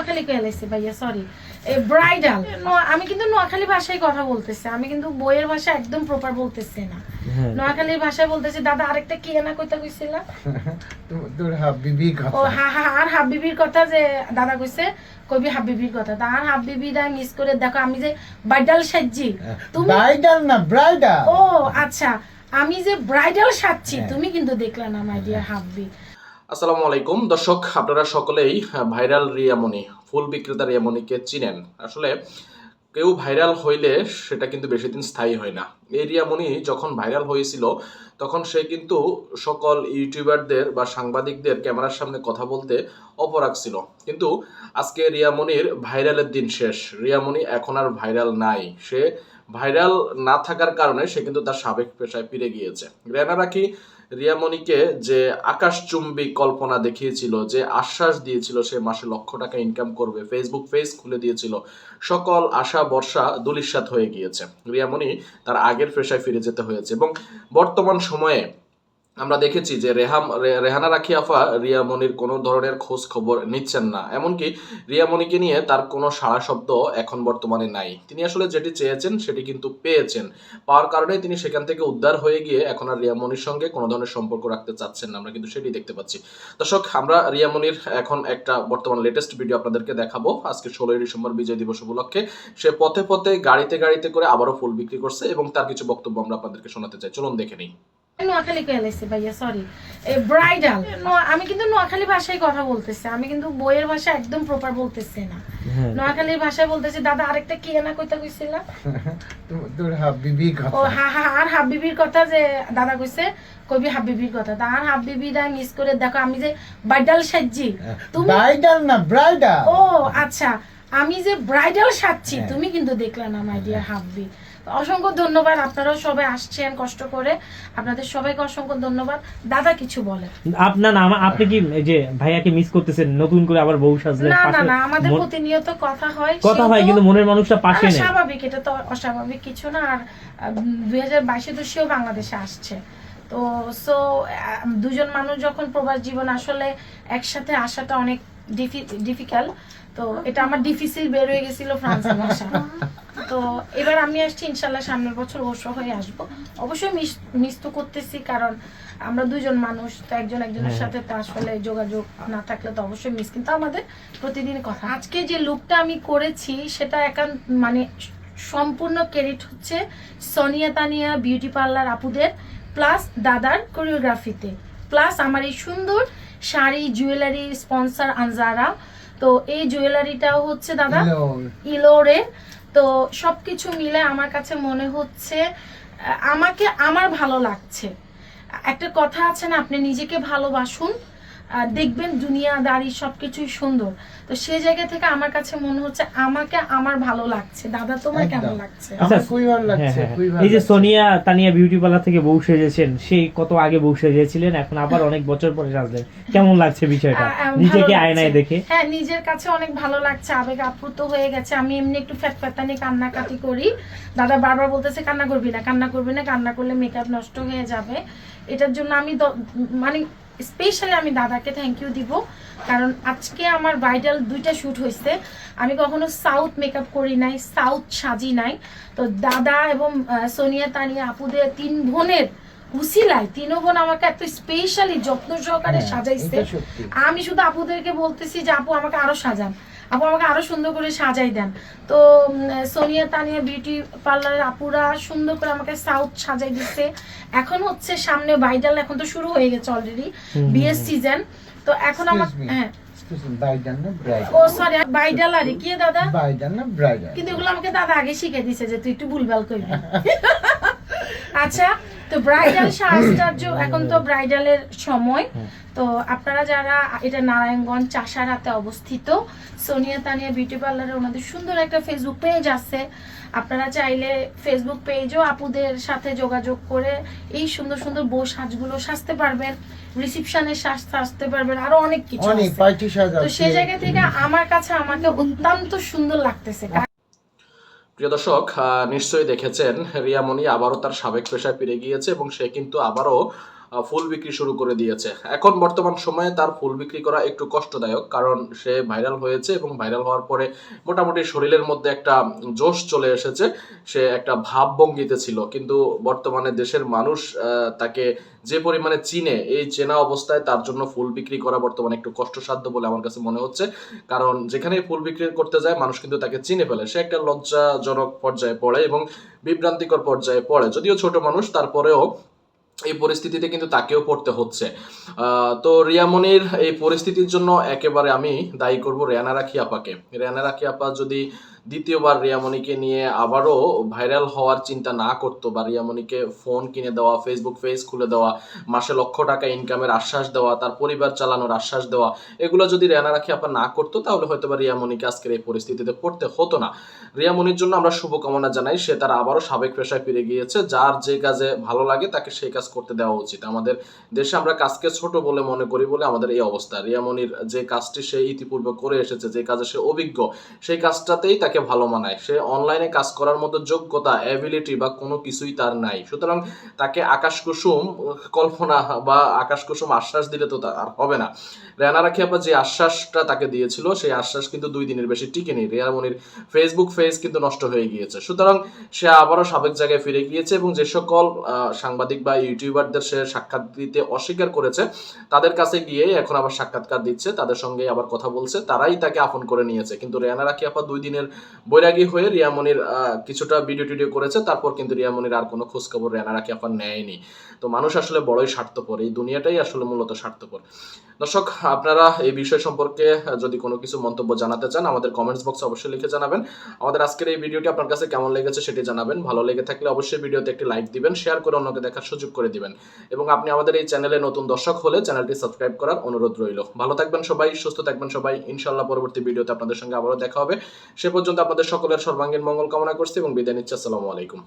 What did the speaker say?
নোয়াখালী কে এলাইছে ভাইয়া sorry bridal আমি কিন্তু নোয়াখালী ভাষায় কথা বলতেছি আমি কিন্তু বইয়ের ভাষা একদম প্রপার বলতেছি না। হ্যাঁ। নোয়াখালীর ভাষায় বলতেছি দাদা আরেকটা কি না কইতা কইছিল? তোর- হাবিবি কথা। ও হা হা আর হাবিবির কথা যে দাদা কইছে কবি হাবিবির কথা। তা আর হাবিবিরা মিস করে দেখো আমি যে ব্রাইডাল সাজছি তুমি ব্রাইডাল না ব্রাইডাল ও আচ্ছা আমি যে ব্রাইডাল সাজছি হ্যাঁ। তুমি কিন্তু দেখলে না মাই ডিয়ার হাব্বি। আসসালামু আলাইকুম। দর্শক, আপনারা সকলেই ভাইরাল রিয়ামণি, ফুল বিক্রেতা রিয়ামনিকে চিনেন। আসলে কেউ ভাইরাল হইলে সেটা কিন্তু বেশি দিন স্থায়ী হয় না। এই রিয়ামণি যখন ভাইরাল হয়েছিল, তখন সে কিন্তু সকল ইউটিউবারদের বা সাংবাদিকদের ক্যামেরার সামনে কথা বলতে অপরাগ ছিল। কিন্তু আজকে রিয়ামনির ভাইরালের দিন শেষ। রিয়ামণি এখন আর ভাইরাল নাই। সে ভাইরাল না থাকার কারণে সে কিন্তু তার সাবেক পেশায় ফিরে গিয়েছে। রেনা রাখি রিয়ামণিকে যে আকাশচুম্বী কল্পনা দেখিয়েছিল, যে আশ্বাস দিয়েছিল সে মাসে লক্ষ টাকা ইনকাম করবে ফেসবুক পেজ খুলে দিয়েছিল, সকল আশা বর্ষা দুলিশাত হয়ে গিয়েছে। রিয়ামণি তার আগের পেশায় ফিরে যেতে হয়েছে এবং বর্তমান সময়ে আমরা দেখেছি যে রেহাম রেহানা রাখি আফা রিয়ামণির কোনো ধরনের খোঁজ খবর নিচ্ছেন না। এমনকি রিয়ামণিকে নিয়ে তার কোনো সাড়া শব্দ এখন বর্তমানে নাই। তিনি আসলে যেটি চেয়েছেন সেটি কিন্তু পেয়েছেন। পাওয়ার কারণে তিনি সেখান থেকে উদ্ধার হয়ে গিয়ে এখন আর রিয়ামণির সঙ্গে কোনো ধরনের সম্পর্ক রাখতে চাচ্ছেন না। আমরা কিন্তু সেটি দেখতে পাচ্ছি। দর্শক, আমরা রিয়ামণির এখন একটা বর্তমান লেটেস্ট ভিডিও আপনাদেরকে দেখাবো। আজকে ষোলোই ডিসেম্বর বিজয় দিবস উপলক্ষে। সে পথে পথে গাড়িতে গাড়িতে করে আবারও ফুল বিক্রি করছে এবং তার কিছু বক্তব্য আমরা আপনাদেরকে শোনাতে চাই। চলুন দেখে নিই। নোয়াখালী কে এলাইছে ভাইয়া সরি ব্রাইডাল আমি কিন্তু নোয়াখালী ভাষায় কথা বলতেছি আমি কিন্তু বইয়ের ভাষা একদম প্রপার বলতেছি না। হ্যাঁ। নোয়াখালীর ভাষায় বলতেছি দাদা আরেকটা কি না কইতা কইছিল? তোর- হাবিবি ও হা হা আর হাবিবির কথা যে দাদা কইছে কবি হাবিবির কথা। তা আর হাবিবিরা মিস করে দেখো আমি যে ব্রাইডাল সাজছি তুমি ব্রাইডাল না ব্রাইডাল ও আচ্ছা আমি যে ব্রাইডাল সাজছি হ্যাঁ। তুমি কিন্তু দেখলে না মাই ডিয়ার হাব্বি। অসংখ্য ধন্যবাদ আপনারাও সবাই আসছেন কষ্ট করে। আপনাদের সবাইকে অসংখ্য ধন্যবাদ। দাদা কিছু বলে। আপনার না আপনি কি যে ভাইয়াকে মিস করতেছেন নতুন করে আবার বউ সাজলে না না না আমাদের প্রতিনিয়ত কথা হয় কথা হয় কিন্তু মনের মানুষটা পাশে নেই। স্বাভাবিক এটা তো অস্বাভাবিক কিছু না আর দুই হাজার বাইশে তো সেও বাংলাদেশে আসছে। তো সো দুজন মানুষ যখন প্রবাস জীবন আসলে একসাথে আসাটা অনেক ডিফিকাল্ট তো এটা আমার ডিফিসিল বের হয়ে গেছিল ফ্রান্সের ভাষা। তো এবার আমি আসছি ইনশাল্লাহ সামনের বছর অবশ্য হয়ে আসব। অবশ্যই মিস মিস তো করতেছি কারণ আমরা দুজন মানুষ তো একজন একজনের হ্যাঁ। সাথে তো আসলে যোগাযোগ না থাকলে তো অবশ্যই মিস কিন্তু আমাদের প্রতিদিন কথা। আজকে যে লুকটা আমি করেছি সেটা একান্ত মানে সম্পূর্ণ ক্রেডিট হচ্ছে সোনিয়া তানিয়া বিউটি পার্লার আপুদের প্লাস দাদার কোরিওগ্রাফিতে প্লাস আমার এই সুন্দর শাড়ি জুয়েলারি স্পন্সর আনজারা। তো এই জুয়েলারিটাও হচ্ছে দাদা ইলোরে। তো সবকিছু মিলে আমার কাছে মনে হচ্ছে আমাকে আমার ভালো লাগছে। একটা কথা আছে না আপনি নিজেকে ভালোবাসুন দেখবেন দুনিয়াদারি সবকিছুই সুন্দর। তো সেই জায়গা থেকে আমার কাছে মনে হচ্ছে আমাকে আমার ভালো লাগছে। দাদা তোমার কেমন লাগছে? আমার খুবই ভালো লাগছে খুবই। ভালো এই যে সোনিয়া তানিয়া বিউটি পার্লার থেকে বউ সেজেছেন সেই কত আগে বউ সেজেছিলেন এখন আবার অনেক বছর পরে সাজলেন। কেমন লাগছে বিষয়টা? নিজেকে আয়নায় দেখে। হ্যাঁ নিজের কাছে অনেক ভালো লাগছে আবেগ আপ্লুত হয়ে গেছে। আমি এমনি একটু ফ্যাট ফ্যাটানি কান্নাকাটি করি। দাদা বারবার বলতেছে কান্না করবি না কান্না করবি না কান্না করলে মেকআপ নষ্ট হয়ে যাবে। এটার জন্য আমি মানে স্পেশালি আমি দাদাকে থ্যাংক ইউ দিব কারণ আজকে আমার ব্রাইডাল দুইটা শ্যুট হয়েছে আমি কখনো সাউথ মেকআপ করি নাই সাউথ সাজি নাই। তো দাদা এবং সোনিয়া তানিয়া আপুদের তিন বোনের উসিলায় তিনও বোন আমাকে এত স্পেশালি যত্ন সহকারে হ্যাঁ, সাজাইছে। আমি শুধু আপুদেরকে বলতেছি যে আপু আমাকে আরও সাজান। আপু আমাকে আরও সুন্দর করে সাজাই দেন। তো সোনিয়া তানিয়া বিউটি পার্লারের আপুরা সুন্দর করে আমাকে সাউথ সাজাই দিচ্ছে। এখন হচ্ছে সামনে বাইডাল এখন তো শুরু হয়ে গেছে অলরেডি বিয়ের সিজন তো এখন আমার হ্যাঁ। ও সরি বাইডাল আরে কি দাদা? ব্রাইডাল না ব্রাইডাল কিন্তু এগুলো আমাকে দাদা আগে যে তুই একটু ভুলভাল করবি আচ্ছা তো ব্রাইডাল সাজটার এখন তো ব্রাইডালের সময়। তো আপনারা যারা এটা নারায়ণগঞ্জ চাষার হাতে অবস্থিত সোনিয়া তানিয়া বিউটি পার্লারে ওনাদের সুন্দর একটা ফেসবুক পেজ আছে। আপনারা চাইলে ফেসবুক পেজও আপুদের সাথে যোগাযোগ করে এই সুন্দর সুন্দর বউ সাজগুলো সাজতে পারবেন রিসিপশনের সাজ সাজতে পারবেন আরও অনেক কিছু অনেক আছে। পার্টি সাজা তো সেই জায়গা থেকে আমার কাছে আমাকে অত্যন্ত সুন্দর লাগতেছে। প্রিয় দর্শক নিশ্চয়ই দেখেছেন রিয়ামণি আবারও তার সাবেক পেশায় ফিরে গিয়েছে এবং সে কিন্তু আবারও ফুল বিক্রি শুরু করে দিয়েছে। এখন বর্তমান সময়ে তার ফুল বিক্রি করা একটু কষ্টদায়ক, কারণ সে ভাইরাল হয়েছে এবং ভাইরাল হওয়ার পরে মোটামুটি শরীরের মধ্যে একটা জোশ চলে এসেছে। সে একটা ভাবভঙ্গিতে ছিল, কিন্তু বর্তমানে দেশের মানুষ তাকে যে পরিমাণে চিনে এই চেনা অবস্থায় তার জন্য ফুল বিক্রি করা বর্তমানে একটু কষ্টসাধ্য বলে আমার কাছে মনে হচ্ছে। কারণ যেখানে ফুল বিক্রি করতে যায়, মানুষ কিন্তু তাকে চিনে ফেলে। সে একটা লজ্জাজনক পর্যায়ে পড়ে এবং বিভ্রান্তিকর পর্যায়ে পড়ে। যদিও ছোট মানুষ, তারপরেও এই পরিস্থিতিতে কিন্তু তাকেও পড়তে হচ্ছে। তো রিয়ামনির এই পরিস্থিতির জন্য একেবারে আমি দায়ী করব রেয়ানা রাখি আপাকে রেয়ানা রাখি আপা যদি দ্বিতীয়বার রিয়ামণিকে নিয়ে আবারও ভাইরাল হওয়ার চিন্তা না করতো বা রিয়ামণিকে ফোন কিনে দেওয়া ফেসবুক পেজ খুলে দেওয়া, মাসে লক্ষ টাকা ইনকামের আশ্বাস দেওয়া, তার পরিবার চালানোর আশ্বাস দেওয়া, এগুলো যদি রেয়ানা রাখি আপা না করতো, তাহলে হয়তো বা রিয়ামণিকে আজকের এই পরিস্থিতিতে পড়তে হতো না। রিয়ামণির জন্য আমরা শুভকামনা জানাই, সে তার আবারও সাবেক পেশায় ফিরে গিয়েছে, যার যে কাজে ভালো লাগে তাকে সেই কাজ করতে দেওয়া উচিত। আমাদের দেশে আমরা কাজকে ছোট বলে মনে করি বলে আমাদের এই অবস্থা। রিয়ামণির যে কাজটি সে ইতিপূর্বে করে এসেছে, যে কাজে সে অভিজ্ঞ, সেই কাজটাতেই তাকে ভালো মানায়। সে অনলাইনে কাজ করার মতো যোগ্যতা অ্যাবিলিটি বা কোনো কিছুই তার নাই। সুতরাং তাকে আকাশ কুসুম কল্পনা বা আকাশ কুসুম আশ্বাস দিলে তো আর হবে না। রেয়ানা রাখি আপা যে আশ্বাসটা তাকে দিয়েছিল, সেই আশ্বাস কিন্তু দুই দিনের বেশি টিকেনি। রিয়ামনির ফেসবুক পেজ কিন্তু নষ্ট হয়ে গিয়েছে। সুতরাং সে আবারও সাবেক জায়গায় ফিরে গিয়েছে এবং যে সকল সাংবাদিক বা ইউটিউবারদের সে সাক্ষাৎ দিতে অস্বীকার করেছে, তাদের কাছে গিয়ে এখন আবার সাক্ষাৎকার দিচ্ছে, তাদের সঙ্গে আবার কথা বলছে, তারাই তাকে আপন করে নিয়েছে। কিন্তু রিয়ানা রাখি আপা দুই দিনের বৈরাগী হয়ে রিয়ামনির কিছুটা ভিডিও টিডিও করেছে, তারপর কিন্তু রিয়ামনির আর কোনো খোঁজখবর রিয়ানা রাখি আপা নেয়নি। তো মানুষ আসলে বড়ই স্বার্থপর, এই দুনিয়াটাই আসলে মূলত স্বার্থপর। দর্শক, আপনারা এই বিষয় সম্পর্কে যদি কোনো কিছু মন্তব্য জানাতে চান, আমাদের কমেন্টস বক্সে অবশ্যই লিখে জানাবেন। আমাদের আজকের এই ভিডিওটি আপনার কাছে কেমন লেগেছে সেটি জানাবেন। ভালো লেগে থাকলে অবশ্যই ভিডিওতে একটি লাইক দিবেন শেয়ার করে অন্যকে দেখার সুযোগ করে দিবেন। এবং আপনি আমাদের এই চ্যানেলে নতুন দর্শক হলে চ্যানেলটি সাবস্ক্রাইব করার অনুরোধ রইল। ভালো থাকবেন সবাই, সুস্থ থাকবেন সবাই। ইনশাল্লাহ পরবর্তী ভিডিওতে আপনাদের সঙ্গে আবারও দেখা হবে। সে পর্যন্ত আপনাদের সকলের সর্বাঙ্গীন মঙ্গল কামনা করছি এবং বিদায় নিচ্ছি। আসসালামু আলাইকুম।